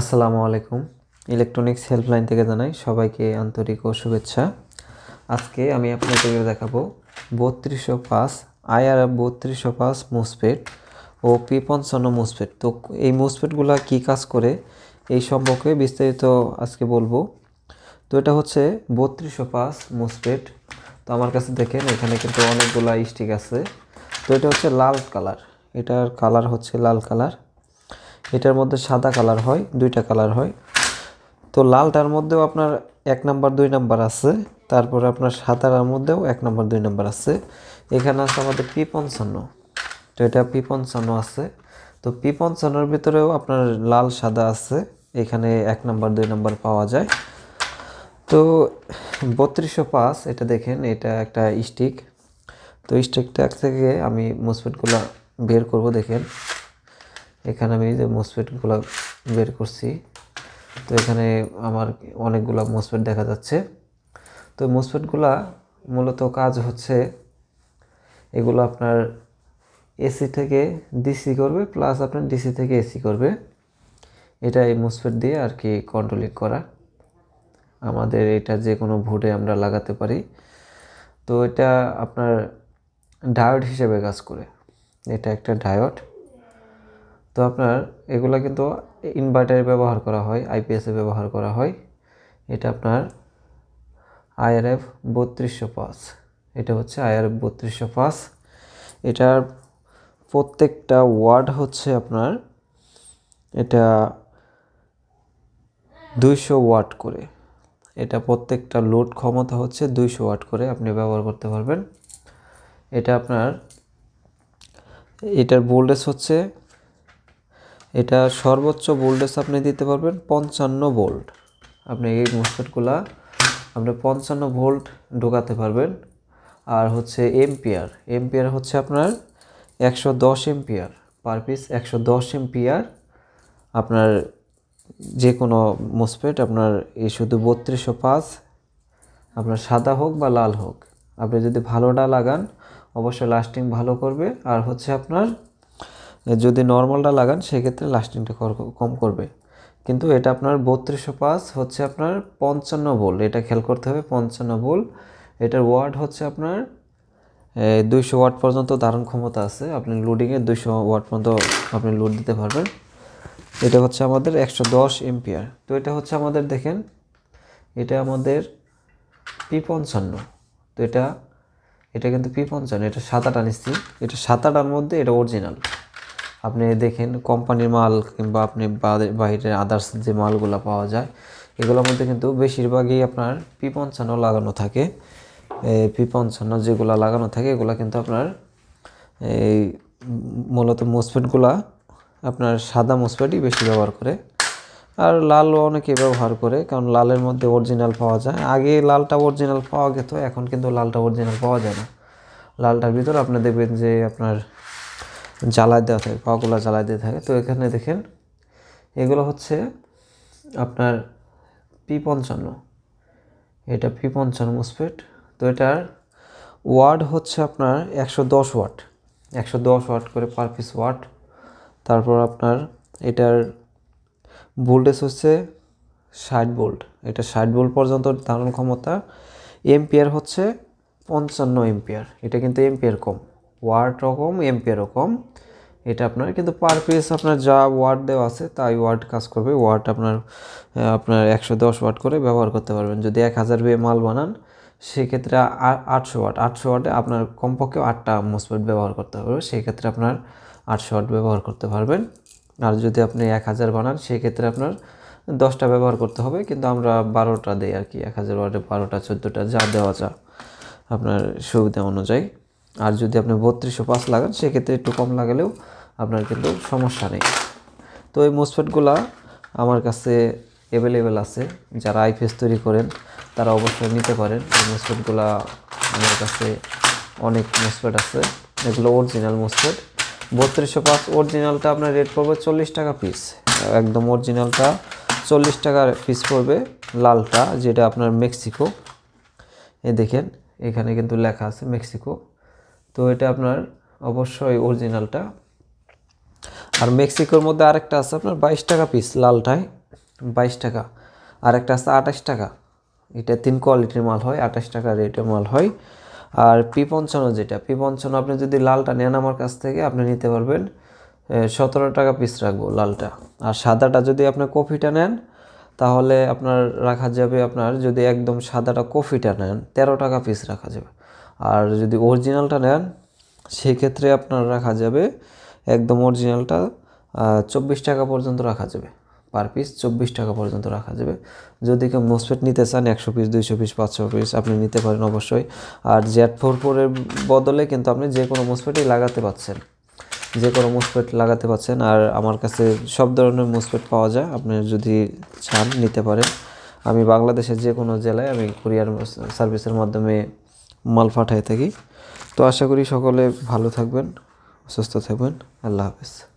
আসসালামু আলাইকুম। Electronics helpline থেকে জানাই সবাইকে আন্তরিক ও শুভেচ্ছা। আজকে আমি আপনাদের দেখাবো বত্রিশশো পাঁচ আইআর বত্রিশশো পাঁচ মুসপেট ও পি পঞ্চান্ন মুসপেট তো এই মুসপেটগুলো কী কাজ করে এই সম্পর্কে বিস্তারিত আজকে বলব। তো এটা হচ্ছে বত্রিশশো পাঁচ মুসপেট তো আমার কাছে দেখেন, এখানে কিন্তু অনেকগুলা স্টিক আছে। তো এটা হচ্ছে লাল কালার। এটার কালার হচ্ছে লাল কালার। এটার মধ্যে সাদা কালার হয়, দুইটা কালার হয়। তো লালটার মধ্যেও আপনার এক নাম্বার, দুই নাম্বার আছে। তারপরে আপনার সাদার মধ্যেও এক নাম্বার, দুই নাম্বার আছে। এখানে আছে আমাদের পি পঞ্চান্ন তো এটা পি পঞ্চান্ন আছে। তো পি পঞ্চান্নর ভিতরেও আপনার লাল, সাদা আছে। এখানে এক নাম্বার, দুই নাম্বার পাওয়া যায়। তো বত্রিশশো পাঁচ, এটা দেখেন, এটা একটা স্টিক। তো স্টিকটা থেকে আমি মুসফেটগুলো বের করব, দেখেন। এখানে আমি যে মোসফেটগুলো বের করছি। তো এখানে আমার অনেকগুলো মোসফেট দেখা যাচ্ছে। তো মোসফেটগুলা মূলত কাজ হচ্ছে এগুলো আপনার এসি থেকে ডিসি করবে প্লাস আপনার ডিসি থেকে এসি করবে। এটা এই মোসফেট দিয়ে আর কি কন্ট্রোলিং করা। আমাদের এটা যে কোনো ভোটে আমরা লাগাতে পারি। তো এটা আপনার ডায়োড হিসেবে কাজ করে। এটা একটা ডায়োড তো আপনার এগুলো কিন্তু ইনভার্টারে ব্যবহার করা হয় আইপিএসে ব্যবহার করা হয়। এটা আপনার আইআরএফ বত্রিশশো পাঁচ। এটা হচ্ছে আইআরএফ বত্রিশশো পাঁচ। এটার প্রত্যেকটা ওয়ার্ড হচ্ছে আপনার এটা দুইশো ওয়াট করে। এটা প্রত্যেকটা লোড ক্ষমতা হচ্ছে দুইশো ওয়াট করে আপনি ব্যবহার করতে পারবেন। এটা আপনার, এটার ভোল্টেজ হচ্ছে এটা সর্বোচ্চ ভোল্টেজ আপনি দিতে পারবেন পঞ্চান্ন ভোল্ট আপনি এই মোসফেটগুলা আপনি পঞ্চান্ন ভোল্ট ঢোকাতে পারবেন। আর হচ্ছে এমপিআর এমপিআর হচ্ছে আপনার একশো দশ এমপিআর পার পিস একশো দশ এমপিআর আপনার যে কোনো মোসফেট আপনার এই শুধু বত্রিশশো পাঁচ। আপনার সাদা হোক বা লাল হোক। আপনি যদি ভালোটা লাগান, অবশ্যই লাস্টিং ভালো করবে। আর হচ্ছে আপনার যদি নর্মালটা লাগান, সেক্ষেত্রে লাস্টিংটা কম করবে। কিন্তু এটা আপনার বত্রিশশো পাঁচ হচ্ছে আপনার পঞ্চান্ন বোল এটা খেয়াল করতে হবে, পঞ্চান্ন বোল এটার ওয়াট হচ্ছে আপনার দুইশো ওয়াট পর্যন্ত ধারণ ক্ষমতা আছে। আপনি লোডিংয়ে দুইশো ওয়াট পর্যন্ত আপনি লোড দিতে পারবেন। এটা হচ্ছে আমাদের একশো দশ এমপিআর তো এটা হচ্ছে আমাদের, দেখেন, এটা আমাদের পি পঞ্চান্ন। তো এটা এটা কিন্তু পি পঞ্চান্ন, এটা সাতাটা নিচ্ছি এটা সাত সাতাটার মধ্যে এটা অরিজিনাল আপনি দেখেন কোম্পানির মাল কিংবা আপনি বাইরের আদার্স যে মালগুলো পাওয়া যায়, এগুলোর মধ্যে কিন্তু বেশিরভাগই আপনার পি পঞ্চান্ন লাগানো থাকে। পি পঞ্চান্ন যেগুলো লাগানো থাকে, এগুলো কিন্তু আপনার এই মূলত মোসফেটগুলা আপনার সাদা মোসফেটই বেশি ব্যবহার করে। আর লালও অনেকে ব্যবহার করে, কারণ লালের মধ্যে অরিজিনাল পাওয়া যায়। আগে লালটা অরিজিনাল পাওয়া যেত এখন কিন্তু লালটা অরিজিনাল পাওয়া যায় না। লালটার ভিতর আপনি দেখবেন যে আপনার জ্বালায় দেওয়া থাকে পাগুলা জ্বালায় দিয়ে থাকে। তো এখানে দেখেন, এগুলো হচ্ছে আপনার পি পঞ্চান্ন। এটা পি পঞ্চান্ন মুসপেট তো এটার ওয়ার্ড হচ্ছে আপনার একশো দশ ওয়াট। একশো দশ ওয়াট করে পার পিস ওয়াট। তারপর আপনার এটার ভোল্টেজ হচ্ছে ষাট ভোল্ট। এটা ষাট ভোল্ট পর্যন্ত ধারণ ক্ষমতা। এমপিয়ার হচ্ছে পঞ্চান্ন এমপিয়ার। এটা কিন্তু এমপিয়ার কম। ওয়ার্ড রকম এমপিয়ারও কম এটা আপনার, কিন্তু পার পিস আপনার যা ওয়ার্ড দেওয়া আছে, তাই ওয়ার্ড কাজ করবে। ওয়ার্ড আপনার আপনার একশো দশ ওয়াট করে ব্যবহার করতে পারবেন। যদি এক হাজার বিয়ে মাল বানান, সেক্ষেত্রে আটশো ওয়াট আটশো ওয়াটে আপনার কমপক্ষে আটটা মোসপেট ব্যবহার করতে হবে। সেক্ষেত্রে আপনার আটশো ওয়াট ব্যবহার করতে পারবেন। আর যদি আপনি এক হাজার বানান, সেক্ষেত্রে আপনার দশটা ব্যবহার করতে হবে। কিন্তু আমরা বারোটা দিই আর কি। এক হাজার ওয়াটে বারোটা, চোদ্দোটা, যা দেওয়া যা আপনার সুবিধা অনুযায়ী। আর যদি আপনি বত্রিশশো পাঁচ লাগান, সেক্ষেত্রে একটু কম লাগালেও আপনার কিন্তু সমস্যা নেই। তো এই মোসফেটগুলা আমার কাছে অ্যাভেলেবেল আছে। যারা আইপিএস তৈরি করেন, তারা অবশ্যই নিতে পারেন। এই মোসফেটগুলা আমার কাছে অনেক মোসফেট আছে। এগুলো অরিজিনাল মোসফেট বত্রিশশো পাঁচ অরিজিনালটা আপনার রেট পড়বে চল্লিশ টাকা পিস একদম অরিজিনালটা চল্লিশ টাকার পিস পড়বে লালটা, যেটা আপনার মেক্সিকো এ দেখেন, এখানে কিন্তু লেখা আছে মেক্সিকো তো এটা আপনার অবশ্যই অরিজিনালটা আর মেক্সিকোর মধ্যে আরেকটা আছে আপনার বাইশ টাকা পিস লালটায় বাইশ টাকা। আর একটা আছে আঠাশ টাকা। এটা তিন কোয়ালিটির মাল হয়, আঠাশ টাকা রেটের মাল হয়। আর পি যেটা পি আপনি যদি লালটা নেন আমার কাছ থেকে, আপনি নিতে পারবেন সতেরো টাকা পিস রাখব লালটা। আর সাদাটা যদি আপনি কফিটা নেন, তাহলে আপনার রাখা যাবে আপনার যদি একদম সাদাটা কফিটা নেন, তেরো টাকা পিস রাখা যাবে। আর যদি অরিজিনালটা নেন, সেক্ষেত্রে আপনার রাখা যাবে, একদম অরিজিনালটা চব্বিশ টাকা পর্যন্ত রাখা যাবে। পার পিস চব্বিশ টাকা পর্যন্ত রাখা যাবে। যদি কেউ মোসফেট নিতে চান, একশো পিস দুইশো পিস পাঁচশো পিস আপনি নিতে পারেন অবশ্যই। আর জেড ফোর ফোরের বদলে কিন্তু আপনি যে কোনো মোসফেটই লাগাতে পাচ্ছেন। যে কোনো মুসপেট লাগাতে পাচ্ছেন। আর আমার কাছে সব ধরনের মুসপেট পাওয়া যায়। আপনি যদি চান, নিতে পারেন। আমি বাংলাদেশের যে কোনো জেলায় আমি কুরিয়ার সার্ভিসের মাধ্যমে মাল পাঠাই থাকি। তো আশা করি সকলে ভালো থাকবেন সুস্থ থাকবেন। আল্লাহ হাফেজ।